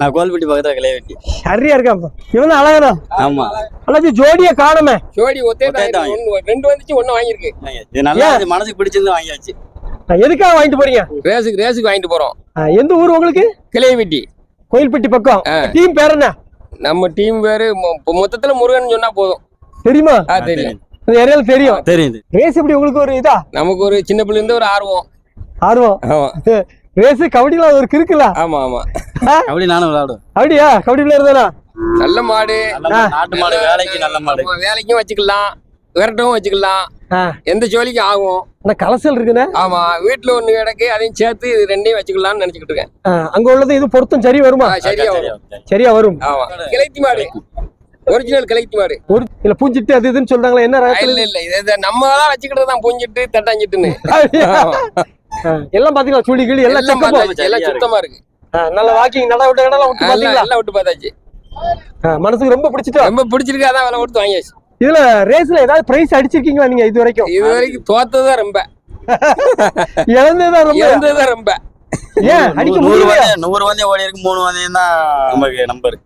நான் கோல்பட்டி பக்கத்துல கிளைவெட்டி சரியா இருக்கா இவன் அழகா ஆமா. அல்லாச்சும் ஜோடிய காணுமே. ஜோடி ஒத்தே ரெண்டு வந்துச்சு ஒண்ணு வாங்கியிருக்கு. இது நல்லா இது மனசுக்கு பிடிச்சிருந்து வாங்கியாச்சு. எதுக்காக வாங்கிட்டு போறீங்க? ரேஸுக்கு ரேஸுக்கு வாங்கிட்டு போறோம். எந்த ஊர் உங்களுக்கு? கிளைவெட்டி கோயில்பட்டி பக்கம். டீம் பேர் என்ன? நம்ம டீம் பேரு மொத்தத்துல முருகன் சொன்னா போதும். தெரியுமா? தெரியும். யாரையாலும் தெரியும். தெரியுது ரேஸ் எப்படி உங்களுக்கு ஒரு இதா? நமக்கு ஒரு சின்ன பிள்ளை இருந்து ஒரு ஆர்வம். ஆர்வம். ஆமா. ரேஸ் கபடியில ஒரு கிறுக்குல ஆமா ஆமா. அப்படி நானும் விளையாடுவேன். அப்படியா? கபடி தானா நல்ல மாடு. நாட்டு மாடு வேலைக்கு நல்ல மாடு. ஆமா, வேலைக்கும் வச்சுக்கலாம். விரட்டவும் வச்சுக்கலாம். எந்த ஜோலிக்கும் ஆகும். ஆனா கலசல் இருக்குண்ணே ஆமா வீட்டுல ஒண்ணு கிடக்கு அதையும் சேர்த்து இது ரெண்டையும் வச்சுக்கலாம்னு நினைச்சுக்கிட்டு இருக்கேன். அங்க உள்ளது இது பொருத்தம் சரி வருமா? சரியா வரும். சரியா வரும். ஆமா. கிளைத்தி மாடு. ஒரிஜினல் கிளைத்தி மாடு. ஒரு இல்ல பூஞ்சிட்டு அது இதுன்னு சொல்றாங்களா என்ன இல்ல இல்ல. நம்ம தான் வச்சுக்கிட்டு தான் பூஞ்சிட்டு தட்டாஞ்சிட்டுன்னு. எல்லாம் பாத்தீங்களா? சுழி கிளி எல்லாம் எல்லாம் எல்லாம் சுத்தமா இருக்கு. நல்ல வாக்கிங் நட விட்டு கடலாம் விட்டு எல்லாம் பாத்தீங்களா? எல்லாம் விட்டு பார்த்தாச்சு மனசுக்கு ரொம்ப பிடிச்சிட்டா? ரொம்ப பிடிச்சிருக்கு அதான் விலை கொடுத்து வாங்கியாச்சு. இதுல ரேஸ்ல ஏதாவது பிரைஸ் அடிச்சிருக்கீங்களா நீங்க இது வரைக்கும்? இது வரைக்கும் தோத்ததுதான் ரொம்ப. இழந்ததுதான் ரொம்ப? இறந்ததுதான் ரொம்ப. ஏன் அடிக்க நூறு முடியல வந்து நூறு வந்து ஓடி இருக்கு மூணு வந்து தான் நமக்கு நம்பர்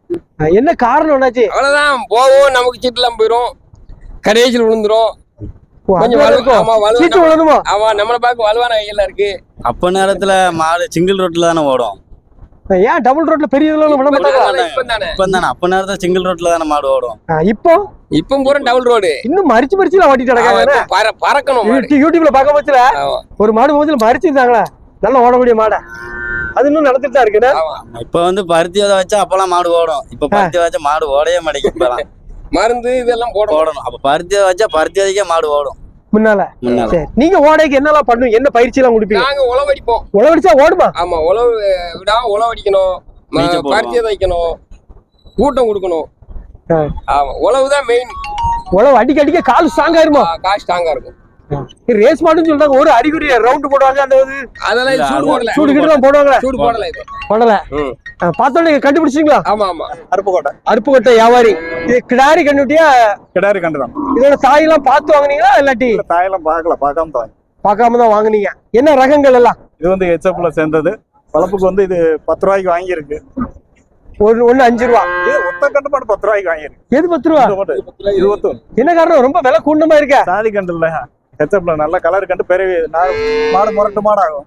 என்ன காரணம் என்னாச்சு அவ்வளவுதான் போவோம் நமக்கு சீட்டுலாம் போயிரும். கடைசியில் விழுந்துரும். அப்ப நேரத்துல மாடு சிங்கிள் ரோட்ல தானே ஓடும்? ஏன் டபுள் ரோட்ல பெரிய இதுல விட மாட்டாங்க இப்ப தானே இப்ப தானே. அப்ப நேரத்துல சிங்கிள் ரோட்ல தானே மாடு ஓடும்? இப்போ? இப்ப பூரா டபுள் ரோடு இன்னும் மறிச்சு மறிச்சு ஓட்டிட்டு கிடக்காங்க. பறக்கணும் யூடியூப்ல பார்க்க போச்சுல ஒரு மாடு போச்சுல மறிச்சிருந்தாங்களா நல்லா ஓடக்கூடிய மாடை. அது இன்னும் நடந்துட்டு தான். இப்ப வந்து பருத்தி விதை வச்சா அப்பெல்லாம் மாடு ஓடும். இப்ப பருத்தி வச்சா மாடு ஓடவே மாட்டேங்குது இப்பெல்லாம். மருந்து இதெல்லாம் போடணும். ஓடணும் அப்ப பருத்தி வச்சா பருத்தி விதைக்கே மாடு ஓடும். முன்னால. நீங்க ஓடைக்கு என்னெல்லாம் பண்ணுவீங்க? என்ன பயிற்சி எல்லாம் கொடுப்பீங்க நாங்க உழவடிப்போம் உழவடிச்சா ஓடுமா? ஆமா உழவு விடாம உழவடிக்கணும். பருத்தியை வைக்கணும் கூட்டம் கொடுக்கணும். ஆமா உழவுதான் மெயின் உழவு அடிக்க அடிக்க கால் ஸ்ட்ராங் ஆயிருமா? காசு ஸ்ட்ராங்கா இருக்கும். ரேஸ் மாடுன்னு சொல்றாங்க ஒரு அடிக்குறி ரவுண்ட் போடுவாங்க அந்த அதெல்லாம் சூடு போடல. சூடு கிட்ட போடுவாங்க. சூடு போடல இது. போடல. ம். ஆ, பார்த்தோன்னே நீங்க கண்டுபிடிச்சிங்களா? ஆமா ஆமா. அருப்புக்கோட்டை அருப்புக்கோட்டை வியாபாரி. இது கிடாரி கண்டுட்டியா கிடாரி கண்டுதான். இதோட தாயெல்லாம் பார்த்து வாங்குனீங்களா இல்லாட்டி? தாயெல்லாம் பார்க்கல பார்க்காம தான் பார்க்காம தான் வாங்குனீங்க. என்ன ரகங்கள் எல்லாம்? இது வந்து ஹெச்எப்ல சேர்ந்தது. வளர்ப்புக்கு வந்து இது பத்து ரூபாய்க்கு வாங்கியிருக்கு. ஒன்னு ஒண்ணு அஞ்சு ரூபா. ஒத்த கண்டு மாடு பத்து ரூபாய்க்கு வாங்கியிருக்கு. எது பத்து ரூபா? இது என்ன காரணம்? ரொம்ப விலை கூண்டமா இருக்க. சாதி கண்டு இல்ல ஹெச்எப்ல நல்ல கலர் கண்டு பெரிய மாடு முரட்டு மாடு ஆகும்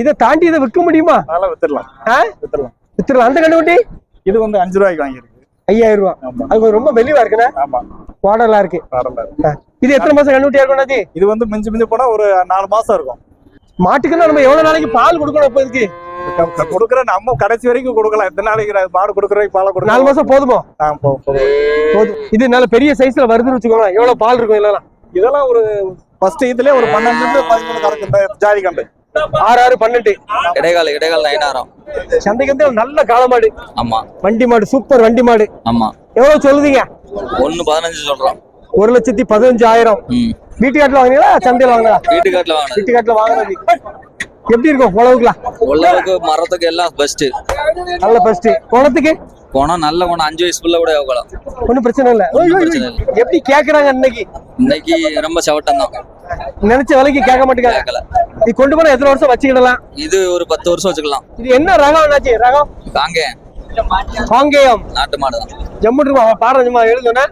இதை தாண்டி இதை விற்க முடியுமா? அதெல்லாம் வித்துடலாம்? வித்துடலாம். வித்துடலாம். அந்த கண்டுக்குட்டி இது வந்து அஞ்சு ரூபாய்க்கு வாங்கியிருக்கு. ஐயாயிரம் ரூபா. அது ரொம்ப மெலிவா இருக்குண்ணே. ஆமா. வாடலா இருக்கு. இது எத்தனை மாசம் கண்டுக்குட்டியா இருக்கும்? இது வந்து மிஞ்சி மிஞ்சி போனா ஒரு நாலு மாசம் இருக்கும். மாட்டுக்குன்னா நம்ம எவ்வளவு நாளைக்கு பால் கொடுக்கணும் இப்போ இதுக்கு? கொடுக்குற நம்ம கடைசி வரைக்கும் கொடுக்கலாம். எத்தனை நாளைக்கு மாடு கொடுக்குற பாலை நாலு கொடுக்கலாம் மாசம் போதுமோ? போதும். இது நல்ல பெரிய சைஸ்ல வருதுன்னு வச்சுக்கோங்களேன். எவ்வளவு பால் இருக்கும் இல்லலாம் இதெல்லாம் ஒரு ஃபர்ஸ்ட் இதுல ஒரு பன்னெண்டு பதிமூணு இந்த ஜாதி கண்டு. ஆறு ஆறு பன்னெண்டு இடைக்கால இடைக்கால நயனாரம் சந்தைக்கு வந்து நல்ல காளை மாடு. ஆமா. வண்டி மாடு சூப்பர் வண்டி மாடு. ஆமா. எவ்வளவு சொல்லுதீங்க? ஒண்ணு பதினஞ்சு சொல்றோம் ஒரு லட்சத்தி பதினஞ்சாயிரம். ம். வீட்டுக்காட்டுல வாங்கினீங்களா? சந்தையில வாங்கினா வீட்டுக்காட்டுல வாங்கினது வீட்டுக்காட்டுல வாங்கினது எப்படி இருக்கும்? உழவுக்குலாம்? உள்ளவுக்கு மரத்துக்கு எல்லாம் பெஸ்ட் நல்ல ஃபர்ஸ்ட் குணத்துக்கு போனா நல்ல போனா அஞ்சு வயசு புள்ள கூட யோகலாம் ஒன்றும் பிரச்சனை இல்லை. எப்படி கேக்குறாங்க இன்னைக்கு இன்னைக்கு ரொம்ப சவட்டம் தான் நினைச்ச விலைக்கு கேட்க மாட்டேங்கிறாங்க கேட்கல. இது கொண்டு போனா எத்தனை வருஷம் வச்சுக்கிடலாம்? இது ஒரு பத்து வருஷம் வச்சுக்கலாம். இது என்ன ரகம் என்னாச்சு? ரகம்? காங்க காங்கேயம். நாட்டு மாடு தான் ஜம்மு ரூபா பாருங்கம்மா எழுதுனா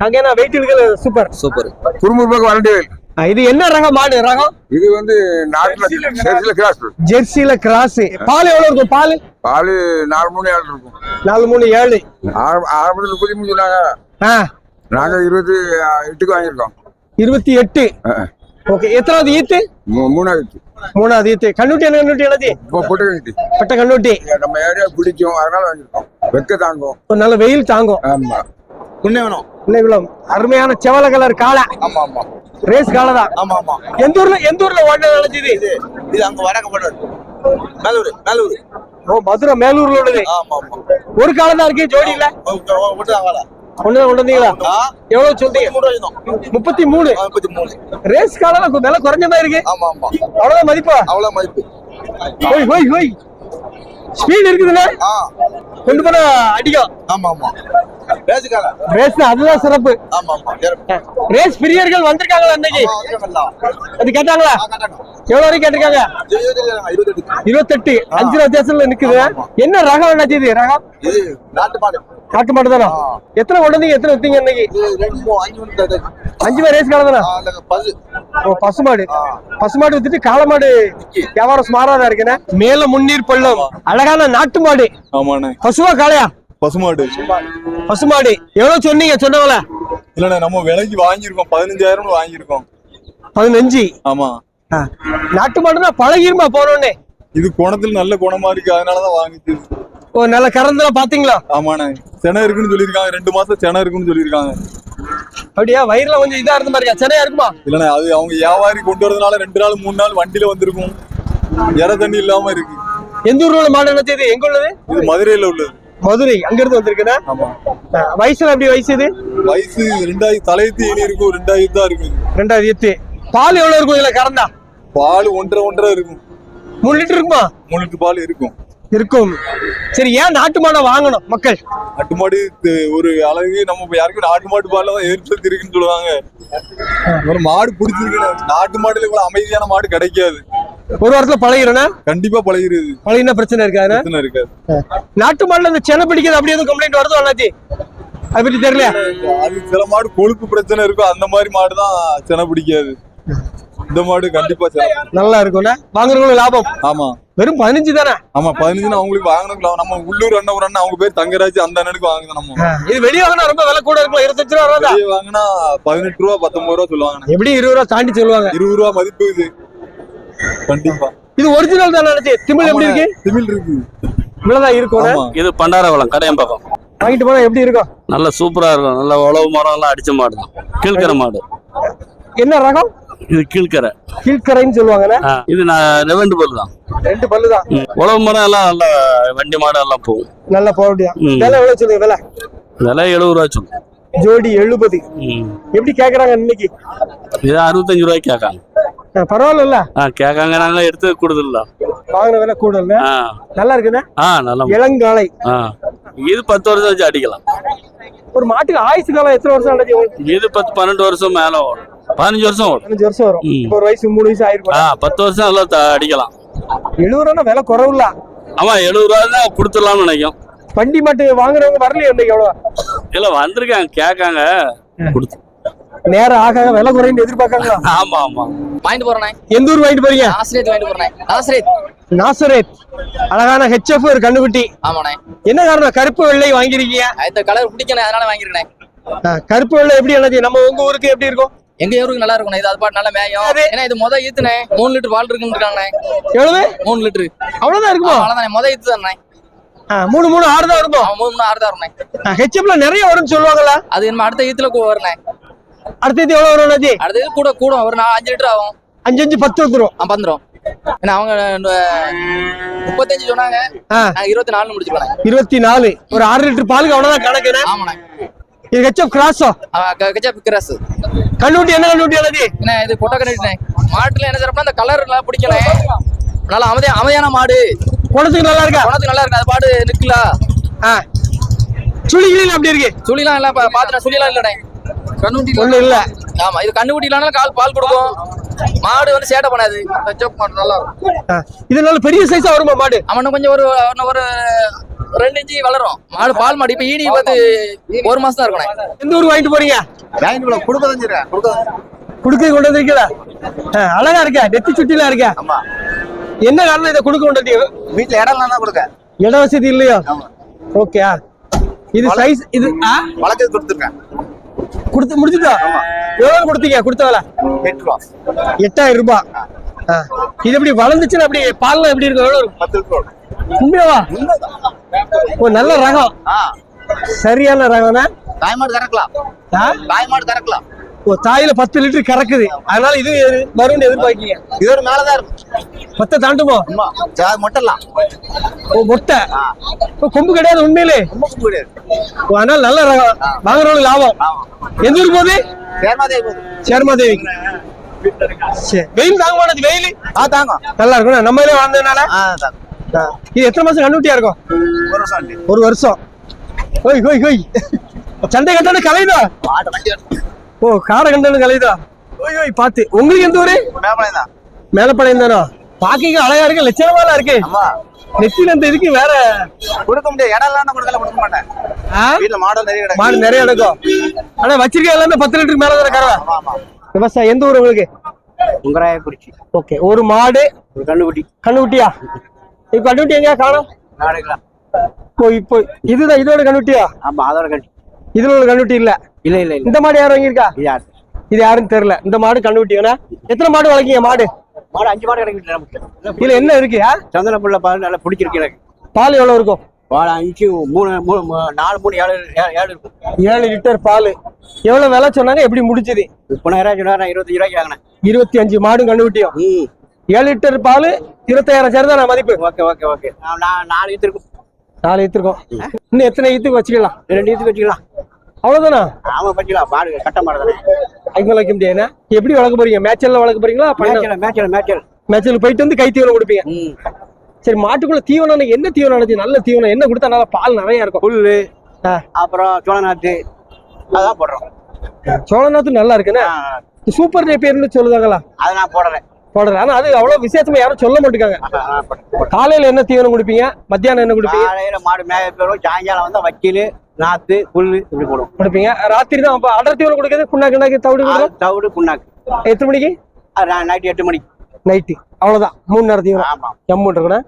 காங்கேயம் வெயிட் இருக்கு சூப்பர் சூப்பர் குறுமுறுப்பாக வரண்டியல் இது என்ன ரகம்? மாடு ரகம்? இது வந்து நாட்டுல சேர்த்துல கிராஸ் ஜெர்சில கிராஸ் பால் எவ்வளவு இருக்கும்? பால்? பால் நாலு மூணு ஏழு இருக்கும். நாலு மூணு ஏழு. ஆரம்- ஆரம்பத்துல முப்பத்தி மூணு சொன்னாங்க ஆ. நாங்க இருபத்தி எட்டுக்கு வாங்கியிருக்கோம். இருபத்தி எட்டு? ஓகே எத்தனாவது ஈத்து? மூணாவது மூணாவது ஈத்து. கண்ணுட்டி என்ன கண்ணுட்டி என்னது? பொட்டு கட்டி பட்ட கண்ணுட்டி. நம்ம ஏரியா பிடிக்கும் அதனால வாங்கியிருக்கோம். வெக்க தாங்கும். நல்ல வெயில் தாங்கும். ஆமா. புண்ணே வேணும் இவ்வளவு அருமையான செவல கலர் காளை. ஆமா ஆமா. ரேஸ் காளை தான்? ஆமா ஆமா. எந்த ஊர்ல எந்த ஊர்ல ஓட்ட நினைச்சது இது அங்க வடக்க போடுறது நல்லூர் நல்லூர் ஓ மதுரை மேலூர்ல உள்ளது. ஆமா ஆமா. ஒரு காளை தான் இருக்கு? ஜோடி இல்ல? ஒண்ணுதான் கொண்டு வந்தீங்களா? எவ்வளவு சொல்றீங்க? முப்பத்தி மூணு முப்பத்தி மூணு? ரேஸ் காலை விலை குறைஞ்ச மாதிரி இருக்கு. ஆமா ஆமா. அவ்வளவுதான் மதிப்பா? அவ்வளவு மதிப்பு. ஓய் ஓய் ஓய். ஸ்பீடு இருக்குதுல்ல? ஆ. கொண்டு போனா அடிக்கும். ஆமா ஆமா. ரேஸ் அதுதான் சிறப்பு. ரேஸ் பிரியர்கள் வந்திருக்காங்களா அன்னைக்கு அது கேட்டாங்களா? எவ்வளவு வரைக்கும் கேட்டிருக்காங்க? இருபத்தெட்டு. அஞ்சு வித்தியாசத்துல நிக்குது. என்ன ரகம் என்னாச்சு இது? ரகம்? காட்டு மாடு. தானே? எத்தனை கொண்டு எத்தனை வித்தீங்க இன்னைக்கு? அஞ்சு பேர் ரேஸ் ஓ பசுமாடு பசுமாடு வித்துட்டு காளமாடு வியாபாரம் சுமாரா தான் இருக்குண்ணே மேல முன்னீர் பள்ளம். அழகான நாட்டு மாடு. பசுவா காளையா? பசுமாடு. பசுமாடு. எவ்வளவு சொன்னீங்க? சொன்னவங்கள இல்லண்ணே நம்ம விலைக்கு வாங்கியிருக்கோம். பதினஞ்சாயிரம் வாங்கியிருக்கோம். பதினஞ்சு? ஆமா. நாட்டு மாடுனா பழகிருமா போனோடனே இது குணத்துல நல்ல குணமா இருக்கு. அதனாலதான் வாங்கிச்சு ஓ நல்ல கறந்துல பாத்தீங்களா? ஆமாண்ணே. செனை இருக்குன்னு சொல்லியிருக்காங்க. ரெண்டு மாசம் செனை இருக்குன்னு சொல்லியிருக்காங்க. அப்படியா? வயிறுல கொஞ்சம் இதா இருந்த மாதிரியா? சென்னையா இருக்குமா? இல்லண்ணே அது அவங்க வியாபாரி கொண்டு வரதுனால ரெண்டு நாள் மூணு நாள் வண்டியில வந்திருக்கும். இற தண்ணி இல்லாம இருக்கு. எந்த ஊர்ல மாடு என்ன செய்யுது? எங்க உள்ளது? இது மதுரையில உள்ளது. மதுரை அங்க இருந்து வந்திருக்குண்ணா ஆமா. ஆ, வயசுல எப்படி வயசு இது? வயசு ரெண்டாயிரத்தி தலையத்து இனி இருக்கும் ரெண்டாயிரத்து தான் இருக்கும் ரெண்டாவது எத்து பால் எவ்வளவு இருக்கும் இதுல கறந்தா? பால் ஒன்றரை ஒன்றரை இருக்கும். மூணு லிட்டர் இருக்குமா? மூணு லிட்டர் பால் இருக்கும். இருக்கும். சரி ஏன் நாட்டு மாடை வாங்கணும் மக்கள்? நாட்டு மாடு ஒரு அழகு நம்ம யாருக்கும் நாட்டு மாட்டு பால்ல தான் எரிச்சல் இருக்குன்னு சொல்லுவாங்க. ஒரு மாடு பிடிச்சிருக்கு நாட்டு மாடுல இவ்வளவு அமைதியான மாடு கிடைக்காது. ஒரு வாரத்துல பழகிறோண்ணா கண்டிப்பா பழகிறது பழகினா பிரச்சனை இருக்காதுண்ணா? பிரச்சனை இருக்காது. நாட்டு மாடுல இந்த சென்னை பிடிக்கிறது அப்படி எதுவும் கம்ப்ளைண்ட் வருதோ அண்ணாச்சி? அதை பத்தி தெரியல அது சில மாடு கொழுப்பு பிரச்சனை இருக்கும் அந்த மாதிரி மாடு தான் செனை பிடிக்காது. இந்த மாடு கண்டிப்பா செனை நல்லா இருக்கும்ண்ணா? வாங்குறவங்களுக்கு லாபம். ஆமா. வெறும் பதினஞ்சு தானே? ஆமா பதினஞ்சுன்னு அவங்களுக்கு வாங்கணும் நம்ம உள்ளூர் அண்ணன் ஒரு அண்ணன் அவங்க பேர் தங்கராஜ் அந்த அண்ணனுக்கு வாங்குது நம்ம. இது வெளியே வாங்கினா ரொம்ப விலை கூட இருக்கும்? இருபத்தஞ்சு ரூபா வாங்கினா பதினெட்டு ரூபா பத்தொன்பது ரூபா சொல்லுவாங்க எப்படி இருபது ரூபா தாண்டி சொல்லுவாங்க. இருபது ரூபா மதிப்பு இது. கண்டிப்பா. இது ஒரிஜினல் தான் நினைச்சு? திமிழ் எப்படி இருக்கு? திமிழ் இருக்கு. இவ்வளவுதான் இருக்கும் இது பண்டாரவளம் கடையம் பக்கம் வாங்கிட்டு போனா எப்படி இருக்கும் நல்ல சூப்பரா இருக்கும். நல்ல உழவு மரம் எல்லாம் அடிச்ச மாடு தான். கீழ்கரை மாடு. என்ன ரகம்? இது கீழ்கரை கீழ்கரைன்னு சொல்லுவாங்கண்ணே ஆ, இது நான் ரெவெண்டு பல்லு தான். ரெண்டு பல்லு தான். உழவு மரம் எல்லாம் நல்ல வண்டி மாடு எல்லாம் போகும். நல்லா போக முடியும். விலை எவ்வளவு சொல்லுங்க விலை? விலை எழுபது ரூபா சொல்லும் ஜோடி எழுபது. எப்படி கேக்குறாங்க இன்னைக்கு? இது அறுபத்தஞ்சு ரூபாய்க்கு கேட்காங்க. பரவாயில்ல கேட்காங்க நாங்க எடுத்து கொடுத்துடல வாங்கின விலை கூட இல்ல ஆ. நல்லா இருக்குண்ணே ஆ நல்ல இளங்காலை. இது பத்து வருஷம் வச்சு அடிக்கலாம். ஒரு மாட்டுக்கு ஆயுசு காலம் எத்தனை வருஷம் உங்களுக்கு இது பத்து பன்னெண்டு வருஷம் மேல ஓடும். பதினஞ்சு வருஷம் ஓடும். பதினஞ்சு வருஷம் வரும். ஒரு வயசு மூணு வயசு ஆயிருக்கும் ஆ பத்து வருஷம் நல்லா அடிக்கலாம். எழுபது ரூபா விலை குறவுல ஆமா எழுபது ரூபா தான் கொடுத்துடலாம்னு நினைக்கும். வண்டி மாட்டு வாங்குறவங்க வரலையே இன்னைக்கு எவ்வளவு இல்ல வந்திருக்காங்க கேட்காங்க கொடுத்து நேரம் ஆக விலை குறைன்னு எதிர்பார்க்காங்களா? ஆமா ஆமா. வாங்கிட்டு போறேன் எந்த ஊர் வாங்கிட்டு போறீங்க? ஆசிரியத்து வாங்கிட்டு போறேன் ஆசிரியத் நாசரேத். அழகான ஹெச்எஃப் ஒரு கண்ணுக்குட்டி. ஆமாண்ணே. என்ன காரணம்? கருப்பு வெள்ளை வாங்கிருக்கீங்க இந்த கலர் பிடிக்கணும் அதனால வாங்கிருக்கேன் கருப்பு வெள்ளை எப்படி என்னது நம்ம உங்க ஊருக்கு எப்படி இருக்கும்? எங்க ஊருக்கு நல்லா இருக்கும் இது அது பாட்டு நல்லா மேயும்? ஏன்னா இது முத ஈத்துனே மூணு லிட்டர் பால் இருக்குன்னு இருக்காங்கண்ணே. எவ்வளவு? மூணு லிட்டரு. அவ்வளவுதான் இருக்குமா? அவ்வளவுதானே முத ஈத்து தானே மூணு மூணு ஆறு தான் இருக்கும் மூணு மூணு ஆறு தான் வரும்ண்ணே ஹெச்எஃப்ல நிறைய வரும்னு சொல்லுவாங்கல்ல. அது என்ன அடுத்த ஈத்துல கூட வருண்ணே அடுத்தது எவ்வளவு வரும் அண்ணாச்சி அடுத்த இது கூட கூட ஒரு அஞ்சு லிட்டர் ஆகும். அஞ்சு அஞ்சு பத்து வந்துரும். ஆ ஏன்னா அவங்க முப்பத்தஞ்சு சொன்னாங்க. இருபத்தி நாலு முடிச்சுக்கலாம் இருபத்தி நாலு. ஒரு ஆறு லிட்டர் பாலுக்கு அவ்வளவுதான் கணக்குண்ணே ஆமாண்ணே. இது கிராஸோ கண்ணுட்டி என்ன கண்ணுட்டி அண்ணாச்சி என்ன இது பொட்டை கட்டிட்டே மாட்டுல என்ன சிறப்புனா அந்த கலர் எல்லாம் பிடிக்கணும் நல்லா அமைதியா அமைதியான மாடு. குணத்துக்கு நல்லா இருக்கா? குணத்துக்கு நல்லா இருக்கு. அது பாடு நிக்கலா. ஆ. சுழிகளில் அப்படி இருக்கு? சுழிலாம் இல்ல பா- பாத்துட்டேன் சுழிலாம் இல்லடே கண்ணுட்டி ஒண்ணு இல்ல. ஆமா இது கண்ணுக்குட்டி இல்லாமல் கால் பால் கொடுக்கும். மாடு வந்து சேட்டை பண்ணாது. செப் மாடு நல்லா இருக்கும். இது நல்ல பெரிய சைஸா வருமா மாடு? அவன் கொஞ்சம் ஒரு ஒரு ரெண்டு இன்ச்சு வளரும். மாடு பால் மாடு இப்ப ஈடி பார்த்து ஒரு மாசம் தான் இருக்கணும். எந்த ஊருக்கு வாங்கிட்டு போறீங்க? குடுக்க கொண்டு வந்திருக்கீங்களா? அழகா இருக்கா. நெத்தி சுட்டிலாம் இருக்கா. என்ன காரணம் இதை குடுக்க கொண்டு வந்தீங்க? வீட்டுல இடம் தான் கொடுக்க இட வசதி இல்லையோ? ஓகே இது சைஸ் இது வழக்கு கொடுத்துருக்கேன். கொடுத்து முடிச்சுட்டா எவ்வளவு கொடுத்தீங்க? கொடுத்தவல எட்டு ரூபா. எட்டாயிரம் ரூபாய். இது எப்படி வளர்ந்துச்சுன்னா அப்படி பால்லாம் எப்படி இருக்கும்? எவ்வளவு பத்து ரூபா உண்மையாவா? ஓ நல்ல ரகம். சரியான ரகம்னா? தாய்மாடு கறக்கலாம். ஆ? தாய்மாடு கறக்கலாம். ஓ தாயில பத்து லிட்டர் கறக்குது. அதனால இது வரும்னு எதிர்பார்க்கீங்க இதோட மேலதான் இருக்கும் பத்தை தாண்டுமோ? மொட்டலாம். ஓ மொட்டை. கொம்பு கிடையாது உண்மையிலே. ரொம்ப முடியாது ஓ, அதனால நல்ல ரகம் வாங்குறவங்களுக்கு லாபம். எந்த ஊர் போகுது? சேர்மாதே போகுது. சேர்மாதேவி சரி வெயில் தாங்க வெயில்? ஆ தாங்க நல்லா இருக்கும் நம்ம இதுல வாழ்ந்ததுனால. இது எத்தனை மாசம் கண்ணுட்டியா இருக்கும்? ஒரு வருஷம். ஒரு வருஷம். ஹோய் ஹோய் ஹோய் சண்டை கண்டனு கலைதா ஓ காரை கண்டனு கலைதா. ஓய் ஓய் பாத்து. உங்களுக்கு எந்த ஊரு? மேலப்பாளையம் தானோ. பாக்கிங்க அழகா இருக்கு லட்சணமாலாம் இருக்கு. ஆமா. நெத்தியில இந்த இதுக்கு வேற கொடுக்க முடியாது. இடம் இல்லாம கொடுக்கல கொடுக்க மாட்டேன்? வீட்டுல மாடு நிறைய கிடக்கு. மாடு நிறைய நடக்கும் ஆனா வச்சிருக்க எல்லாமே பத்து லிட்டருக்கு மேல தானே கறவை? விவசாயம் எந்த ஊர் உங்களுக்கு? உங்கராய குறிச்சி ஓகே ஒரு மாடு. ஒரு கண்ணுக்குட்டி. கண்ணுக்குட்டியா? இப்ப கண்ணுக்குட்டி எங்கேயா காணும்? நாடுக்கலாம் இப்போ இப்போ இதுதான் இதோட கண்ணுக்குட்டியா? ஆமா அதோட கண்டி இதுல ஒரு கண்ணுக்குட்டி இல்ல. இல்ல இல்ல இல்ல. இந்த மாடு யார் வாங்கியிருக்கா? இது யாரு? இது யாருன்னு தெரியல. இந்த மாடு கண்ணுக்குட்டி வேணா எத்தனை மாடு வளர்க்கீங்க மாடு? மாடு அஞ்சு மாடு கிடக்கு வீட்டுல நமக்கு இதுல என்ன இருக்கு? ஆ? சந்தன புள்ள பால் நல்லா பிடிச்சிருக்கு எனக்கு. பால் எவ்வளவு இருக்கும்? பால் அஞ்சு மூணு மூணு நாலு மூணு ஏழு ஏழு- இருக்கும். ஏழு லிட்டர் பால். எவ்வளவு விலை சொன்னாங்க? எப்படி முடிச்சது? முப்பதாயிரம் சொன்னா நான் இருபத்தஞ்சு ரூபாய்க்கு வாங்கினேன். இருபத்தி அஞ்சு மாடும் கண்ணுக்குட்டியும் ம். ஏழு லிட்டர் பால் இருபத்தாயிரம் சரிதான் மதிப்பு? Okay okay okay. நாலு ஈத்து இருக்கும். நாலு ஈத்துருக்கோம் இன்னும் எத்தனை ஈத்துக்கு வச்சுக்கலாம்? ரெண்டு ஈத்துக்கு வச்சுக்கலாம். அவ்வளவுதானா? ஆமா வச்சுக்கலாம் மாடு கட்ட மாடு தானே. ஐம்பது வைக்க முடியாது எப்படி வளர்க்க போறீங்க? மேட்சல்ல வளர்க்க போறீங்களா? மேய்ச்சல் மேய்ச்சல் மேய்ச்சல் மேட்சல் போயிட்டு வந்து கை தீவனம் கொடுப்பீங்க. சரி மாட்டுக்குள்ள தீவனம் என்ன தீவனம் நல்ல தீவனம். என்ன கொடுத்தா நல்லா பால் நிறைய இருக்கும். புல்லு. அப்புறம் சோள நாத்து அதான் போடுறோம். சோழநாத்து நல்லா இருக்குண்ணே ஆ, சூப்பர் நேப்பியர்னு சொல்லுவாங்களா அதை நான் போடுறேன் போடுறேன் ஆனா அது அவ்வளவு விசேஷமா யாரும் சொல்ல மாட்டேங்காங்க. காலையில என்ன தீவனம் கொடுப்பீங்க? மத்தியானம் என்ன கொடுப்பீங்க? காலையில மாடு மேய போயிடும் சாயங்காலம் வந்தா வக்கீல் நாத்து புல்லு இப்படி போடும் கொடுப்பீங்க. ராத்திரி தான் அப்ப அடர் தீவனம் கொடுக்குறது? புண்ணாக்கு கிண்ணாக்கு தவிடு கொடுக்கும் தவிடு புண்ணாக்கு. எத்தனை மணிக்கு? நைட்டு எட்டு மணிக்கு. நைட்டு. அவ்வளவுதான். மூணு நேரம் தீவனம். ஆமா. எம்மு இருக்கணும்.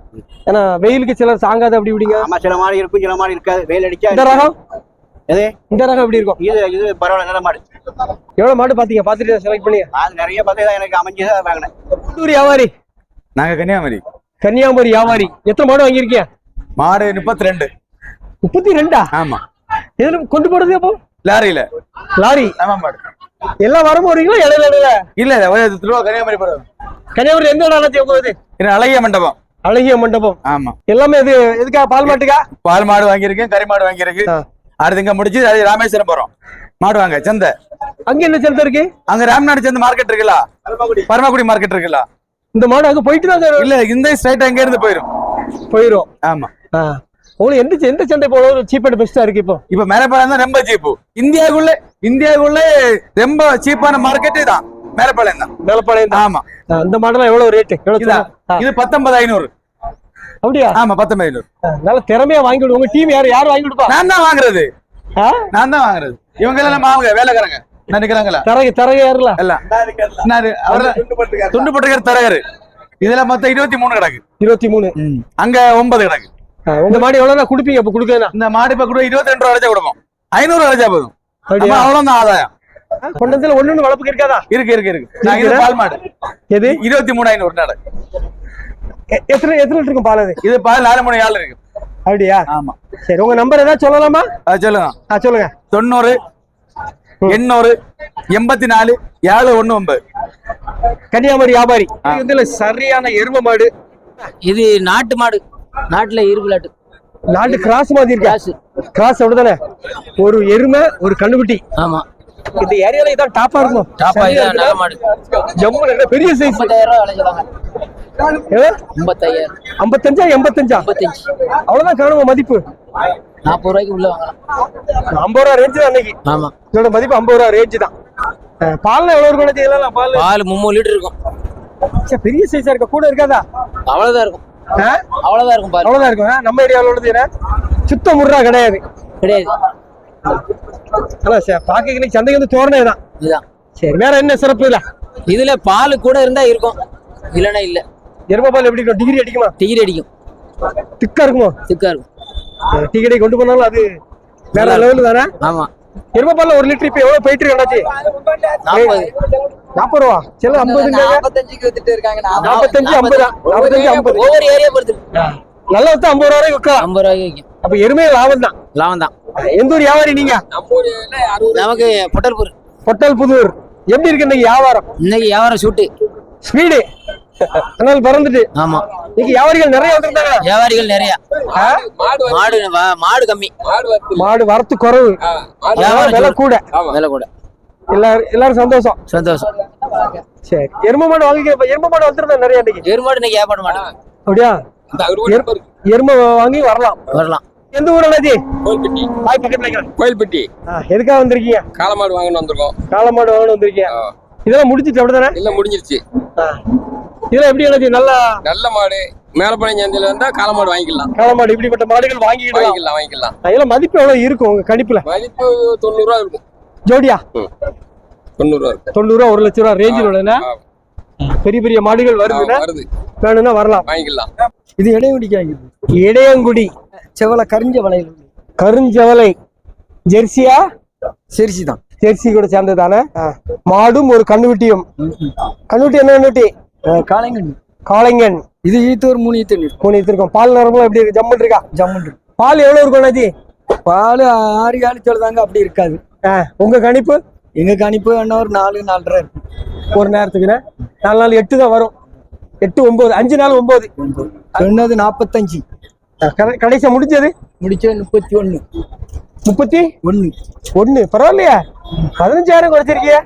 ஏன்னா வெயிலுக்கு சிலர் சாங்காது அப்படி இப்படிங்க. ஆமா சில மாடு இருக்கும் சில மாடு இருக்காது. வெயில் அடிச்சா இந்த ரகம்? எது? இந்த ரகம் எப்படி இருக்கும்? இது இது பரவாயில்ல நல்ல மாடு. எவ்வளவு மாடு பாத்தீங்க? பாத்துட்டு செலக்ட் பண்ணீங்க அது நிறைய பார்த்தா எனக்கு அமைஞ்சதான் வாங்கினேன். புத்தூர் வியாபாரி. நாங்க கன்னியாகுமரி. கன்னியாகுமரி வியாபாரி. எத்தனை மாடு வாங்கியிருக்கீங்க மாடு முப்பத்தி ரெண்டு முப்பத்தி ரெண்டா ஆமா. எதுல கொண்டு போறது அப்போ லாரியில. லாரி. ஆமா மாடு. எல்லா வாரமும் வருவீங்களா? இடையில இடையில இல்ல இல்ல ஒரு திருவா கன்னியாகுமரி போறது. கன்னியாகுமரி எந்த இடம் போகுது இது அழகிய மண்டபம். அழகிய மண்டபம். ஆமா. எல்லாமே இது எதுக்கா? பால் மாட்டுக்கா? பால் மாடு வாங்கியிருக்கேன் கறி மாடு வாங்கியிருக்கு. ஆ. அடுத்து இங்க முடிச்சு அது ராமேஸ்வரம் போறோம். மாடு வாங்க சந்தை. அங்க என்ன சந்தை இருக்கு? அங்க ராம்நாடு சந்தை மார்க்கெட் இருக்குல்ல? பரமக்குடி. மார்க்கெட் இருக்குல்ல? இந்த மாடு அங்க போயிட்டு தான் இல்ல இந்த ஸ்ட்ரைட் அங்க இருந்து போயிரும். போயிரும். ஆமா. உங்களுக்கு எந்த எந்த சந்தை போல ஒரு சீப் அண்ட் பெஸ்டா இருக்கு இப்போ? இப்ப மேலப்பாளையம் தான் ரொம்ப சீப்பு இந்தியாவுக்குள்ள இந்தியாவுக்குள்ள ரொம்ப சீப்பான மார்க்கெட் தான் மேலப்பாளையம் தான். மேலப்பாளையம் தான். ஆமா. இந்த மாடலாம் எவ்வளவு எவ்வளவு இதா பத்தொன்பது ஐநூறு அப்படியா? ஆமா பத்தொன்பது ஐநூறு நல்ல திறமையா வாங்கி விடுவோம் உங்க டீம் யாரு? யார் வாங்கி கொடுப்பா? நான் தான் வாங்குறது? நான் தான் வாங்குறது. இவங்க எல்லாம் மாவுங்க வேலைக்காரங்க. நினைக்கிறாங்களா தரகு தரகு யாருல? அவர்தான். துண்டு போட்டுக்கிற தரகரு இதுல மொத்தம் இருபத்தி மூணு கிடக்கு. இருபத்தி மூணு. அங்க ஒன்பது கிடக்கு. உங்க மாடு எவ்வளவு கொடுப்பீங்க இப்ப கொடுக்கறதுனா இந்த மாடு இப்ப கூட இருபத்தி ரெண்டு ரூபா அடைச்சா கொடுப்போம். ஐநூறு அடைச்சா போதும். அவ்வளவுதான் ஆதாயம். கொண்டதுல ஒண்ணு வளர்ப்புக்கு இருக்காதா இருக்கு இருக்கு இருக்கு. நான் இது பால் மாடு. எது? இருபத்தி மூணு ஐநூறு நாடு எத்தனை எத்தனை இருக்கும் பால் அது? இது பால் நாலு மூணு ஏழு இருக்கு. அப்படியா? ஆமா. சரி உங்க நம்பர் ஏதாவது சொல்லலாமா? சொல்லுங்க ஆ சொல்லுங்க. தொண்ணூறு எண்ணூறு எண்பத்தி நாலு ஏழு ஒண்ணு ஒன்பது. கன்னியாகுமரி வியாபாரி. இதுல சரியான எரும மாடு. இது நாட்டு மாடு. நாட்டுல இருபுலாட்டு நாட்டு. கிராஸ் மாதிரி இருக்கா? கிராஸ். கிராஸ் அப்படிதானே? ஒரு எருமை ஒரு கண்ணுக்குட்டி ஆமா. இந்த ஏரியால இதான் டாப்பா இருக்கும். டாப்பா? மாடு. இருக்கு. பெரிய சைஸ் ஐம்பத்தாயிரம் ஐம்பத்தஞ்சா எண்பத்தஞ்சா? ஐம்பத்தஞ்சு. அவ்வளவுதான் காணுமா மதிப்பு. நாற்பது ரூபாய்க்கு உள்ள வாங்கலாம் ஐம்பது ரூபா ரேஞ்சு தான் அன்னைக்கு. ஆமா. இதோட மதிப்பு ஐம்பது ரூபா ரேஞ்சு தான் எவ்வளவு இருக்கும்? இதெல்லாம் பால். பால் மும்மூணு லிட்டர் இருக்கும். ச்சே, பெரிய சைஸா இருக்க? கூட இருக்காதா? அவ்வளவுதான் இருக்கும்? அவ்வளவுதான் இருக்கும் பால். அவ்வளவுதான் இருக்கும்? நம்ம ஏரியாவில் உள்ளது என்ன? சுத்த முர்ரா கிடையாது. கிடையாது. பாக்க இன்னைக்கு சந்தைக்கு வந்து தோரணை தான். இதுதான். சரி வேற என்ன சிறப்பு இல்ல? இதுல பால் கூட இருந்தா இருக்கும். இல்லைன்னா இல்ல. எரும பால் எப்படி இருக்கும்? டிகிரி அடிக்குமா? டிகிரி அடிக்கும். திக்கா இருக்குமோ? திக்கா இருக்கும். டிகிரி கொண்டு போனாலும் அது வேற லெவல் தானே? ஆமா. எரும பால்ல ஒரு லிட்டர் இப்ப எவ்வளவு போயிட்டு இருக்கு அண்ணாச்சி? நாற்பது. ரூபா. சில ஐம்பதுங்க நாற்பத்தஞ்சுக்கு இருக்காங்க. நாற்பத்தஞ்சு ஐம்பதா. நாற்பத்தஞ்சு ஐம்பது. ஒவ்வொரு ஏரியா பொறுத்து. நல்ல வத்தா ஐம்பது ரூபா வரைக்கும் விற்கலாம். ஐம்பது ரூபாய்க்கு விற்கும் அப்ப எருமையை லாபம் தான். லாபம் தான். எந்த ஊர் வியாபாரி நீங்க? நமக்கு பொட்டல்பூர் பொட்டல் புதூர் எப்படி இருக்கு இன்னைக்கு வியாபாரம்? இன்னைக்கு வியாபாரம் ஷூட்டு ஸ்பீடு. அதனால பறந்துட்டு. ஆமா. இன்னைக்கு வியாபாரிகள் நிறைய வந்திருந்தாங்க வியாபாரிகள் நிறைய. மாடு மாடு கம்மி. மாடு வரத்து குறைவு. வியாபாரம் விலை. கூட. விலை கூட. எல்லாரும் எல்லாரும் சந்தோஷம். சந்தோஷம். சரி. எரும மாடு வாங்கி எரும மாடு வந்துருந்தா நிறைய இன்னைக்கு எருமாடு இன்னைக்கு வியாபாரம் மாட்டோம் அப்படியா? எரு- எரும வாங்கி வரலாம். வரலாம். எந்த ஊர் அண்ணாச்சி? கோயில்பட்டி. பாய் பக்கத்துல வைக்கிறேன். கோயில்பட்டி. எதுக்காக வந்திருக்கீங்க? காளமாடு வாங்கணும் வந்திருக்கோம். காளமாடு வாங்கணும் வந்திருக்கீங்க. இதெல்லாம் முடிச்சிட்டு அப்படிதானே? எல்லாம் முடிஞ்சிருச்சு. இதெல்லாம் எப்படி அண்ணாச்சி? நல்லா நல்ல மாடு. மேலப்பனை சந்தையில வந்தா காளமாடு வாங்கிக்கலாம். காளமாடு இப்படிப்பட்ட மாடுகள் வாங்கிக்கலாம் வாங்கிக்கலாம் வாங்கிக்கலாம். இதெல்லாம் மதிப்பு எவ்வளவு இருக்கும் உங்க கணிப்புல? மதிப்பு தொண்ணூறு ரூபா இருக்கும். ஜோடியா? தொண்ணூறு ரூபா இருக்கும். தொண்ணூறு ரூபா ஒரு லட்ச ரூபா ரேஞ்சில் உள்ளதுன்னா? ஆ, பெரிய பெரிய மாடுகள் வருதுன்னா? வருது. வேணும்னா வரலாம். வாங்கிக்கலாம். இது இடைவெளிக்காங்க இடையங்குடி. செவலை கரிஞ்ச வளையல் கருஞ்சவலை ஜெர்சியா? சரிசி தான். ஜெர்சி கூட சேர்ந்தது தானே மாடும் ஒரு கண்ணுக்குட்டியும். கண்ணுக்குட்டி என்ன கண்ணுக்குட்டி? காளைங்கண்ணு காளைங்கன். இது ஈத்து ஒரு மூணு ஈத்து இருக்கு. மூணு இருக்கும். பால் நரம்பு எப்படி இருக்கு? ஜம்முன் இருக்கா? ஜம்முண்டு பால் எவ்வளவு இருக்கும் அண்ணாச்சி? பால் ஆறு ஆளு சொல்லுதாங்க அப்படி இருக்காது. உங்க கணிப்பு? எங்க கணிப்பு என்ன ஒரு நாலு நாலரை இருக்கும் ஒரு நேரத்துக்குண்ணே. நாலு நாள் எட்டு தான் வரும். எட்டு ஒன்பது அஞ்சு நாள் ஒன்பது. சொன்னது நாற்பத்தஞ்சு கட- கடைசியா முடிஞ்சது? முடிச்ச முப்பத்தி ஒண்ணு. முப்பத்தி? ஒண்ணு ஒண்ணு பரவாயில்லையா. பதினஞ்சாயிரம் குறைச்சிருக்கியா.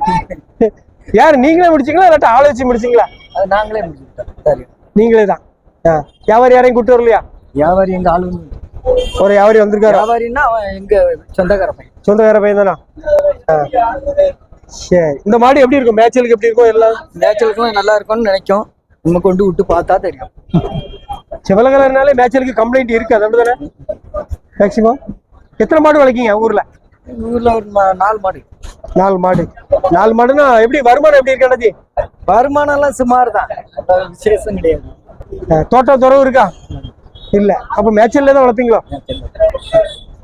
யார் நீங்களே முடிச்சீங்களா இல்லாட்டா ஆள் வச்சு முடிச்சீங்களா? அது நாங்களே முடிச்சுட்டோம் நீங்களே தான். வியாபாரி யாரையும் கூட்டு வரலையா? வியாபாரி எங்க ஆளு ஒரு வியாபாரி வந்திருக்காரு? வியாபாரின்னா எங்க சொந்தக்கார பையன். சொந்தக்கார பையன் தானா. சரி. இந்த மாடு எப்படி இருக்கும்? மேய்ச்சலுக்கு எப்படி இருக்கும் எல்லாம்? நேச்சுரலுக்கும் நல்லா இருக்கும்னு நினைக்கும். நம்ம கொண்டு விட்டு பார்த்தா தெரியும். சிவலகலர்னாலே மேய்ச்சலுக்கு கம்ப்ளைண்ட் இருக்கு. அது அப்படிதானே? மேக்சிமம் எத்தனை மாடு வளர்க்கீங்க ஊர்ல? ஊர்ல ஒரு நாலு மாடு. நாலு மாடு. நாலு மாடுனா எப்படி வருமானம் எப்படி இருக்கு அண்ணாச்சி? வருமானம் எல்லாம் சுமார் தான் விசேஷம் கிடையாது. தோட்டம் துறவு இருக்கா? இல்ல. அப்ப மேய்ச்சல்ல தான் வளர்ப்பீங்களோ?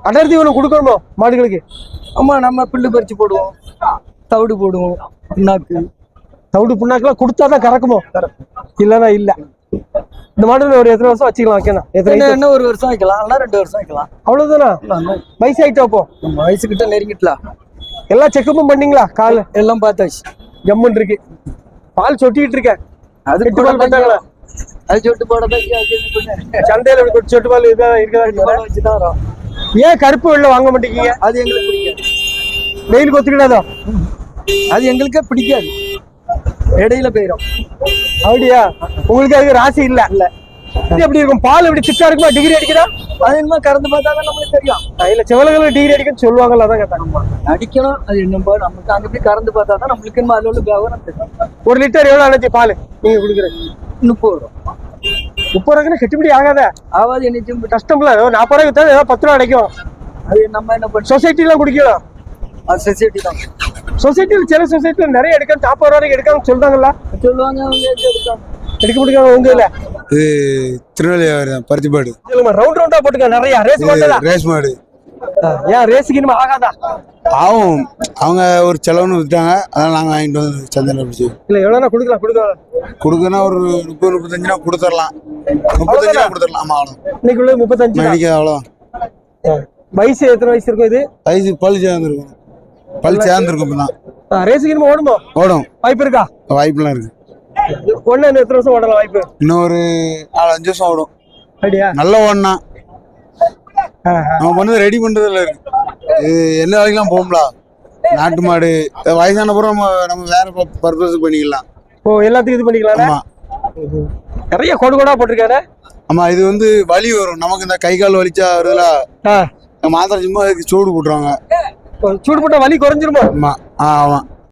அடர் தீவனம் கொடுக்கணுமோ மாடுகளுக்கு? ஆமா நம்ம புல்லு பறிச்சு போடுவோம். தவிடு போடுவோம் பின்னாக்கு தவிடு புண்ணாக்கெல்லாம் கொடுத்தாதான் கறக்குமோ? இல்லனா இல்ல. இந்த மாடு ஒரு எத்தனை வருஷம் வச்சுக்கலாம் வைக்கணும் எத்தனை என்ன வயசு? ஒரு வருஷம் வைக்கலாம்? இல்ல ரெண்டு வருஷம் வைக்கலாம். அவ்வளவுதானா? இல்ல, வயசாயிட்டோ அப்போ? நம்ம வயசுக்கிட்ட நெருங்கிட்டலாம். எல்லா செக்கப்பும் பண்ணீங்களா கால்? எல்லாம் பார்த்தாச்சு. ஜம்முன் இருக்கு. பால் சொட்டிட்டு இருக்க. அது எட்டு பால் பார்த்தாங்களா அது சொட்டு போடதான் சந்தையில கொட்டி சொட்டு பால் இதா இருக்கதா வச்சுதான் வரும். ஏன் கருப்பு வெள்ளை வாங்க மாட்டேங்கீங்க அது எங்களுக்கு பிடிக்காது. வெயில் கொத்துக்கிடாதோ? அது எங்களுக்கே பிடிக்காது. இடையில போயிடும் அப்படியா? உங்களுக்கு அதுக்கு ராசி இல்ல. இல்ல. இது எப்படி இருக்கும்? பால் எப்படி திட்டா இருக்குமா? டிகிரி அடிக்கிறா அது என்னமோ கறந்து பார்த்தா தான் நம்மளுக்கு தெரியும். இல்ல செவலகள் டிகிரி அடிக்குன்னு சொல்லுவாங்கல்ல அதான் கேட்டாங்க அடிக்கணும் அது என்னப்பா நமக்கு அங்க போய் கறந்து பார்த்தா தான் நம்மளுக்கு என்ன அதில் உள்ள வியாபாரம் தெரியும். ஒரு லிட்டர் எவ்வளவு அணைச்சி பால் நீங்க குடுக்குறது? முப்பது ரூபா. முப்பது ரூபாய்க்கு கட்டுப்படி ஆகாத? ஆவாது என்னைக்கும் கஷ்டம்ல நாற்பது ரூபாய்க்கு வித்தா ஏதோ பத்து ரூபா கிடைக்கும் அது நம்ம என்ன சொசைட்டிலாம் குடிக்கலாம் அது சொசைட்டி தான். சொசைட்டியில் சில சொசைட்டியில் நிறைய எடுக்க நாற்பது ரூபாய்க்கு எடுக்காம சொல்றாங்கல்ல? சொல்லுவாங்க எடுக்காங்க எடுக்க முடியாத உங்க இதுல? இது திருநெல்வேலி தான் பருத்திப்பாடு. ரவுண்ட் ரவுண்டா போட்டுக்க நிறைய ரேஸ் மாட்டல ரேஸ் மாடு. ஏன் ரேஸுக்கு இனிமே ஆகாதா? ஆகும் அவங்க ஒரு செலவுன்னு விட்டாங்க அதனால நாங்கள் வாங்கிட்டு வந்து சந்தையில் பிடிச்சி. இல்ல எவ்வளவுனா கொடுக்கலாம் கொடுக்கலாம். கொடுக்கனா ஒரு முப்பது முப்பத்தஞ்சுனா கொடுத்துடலாம். முப்பத்தஞ்சுனா கொடுத்துடலாம் ஆமா அவ்வளோ இன்னைக்கு உள்ளது முப்பத்தஞ்சு. மணிக்கு அவ்வளோ வயசு எத்தனை வயசு இருக்கும் இது? வயசு பல் சேர்ந்துருக்கும் பல் சேர்ந்துருக்கும் தான். ரேஸுக்கு இனிமே ஓடுமோ? ஓடும். வாய்ப்பு இருக்கா? வாய்ப்புலாம் இருக்கு. ஒண்ணு எத்தனை வருஷம் ஓடலாம் வாய்ப்பு? இன்னும் ஒரு நாலு அஞ்சு வருஷம் ஓடும். அப்படியா? நல்ல ஓடனா. நம்ம பண்ணது ரெடி பண்றதுல இருக்கு. என்ன வேலைக்கெல்லாம் போகும்ல? நாட்டு மாடு. வயசான பிறகு நம்ம நம்ம வேற பர்பஸ் பண்ணிக்கலாம். ஓ எல்லாத்துக்கும் இது பண்ணிக்கலாம் ஆமா. நிறைய கோடு கோடா போட்டிருக்காரு ஆமா இது வந்து வலி வரும். நமக்கு இந்த கை கால் வலிச்சா வருதுல. மாத்திரை சும்மா சூடு போட்டுருவாங்க. சூடு போட்டா வலி குறைஞ்சிருமா? ஆமா. ஆமா.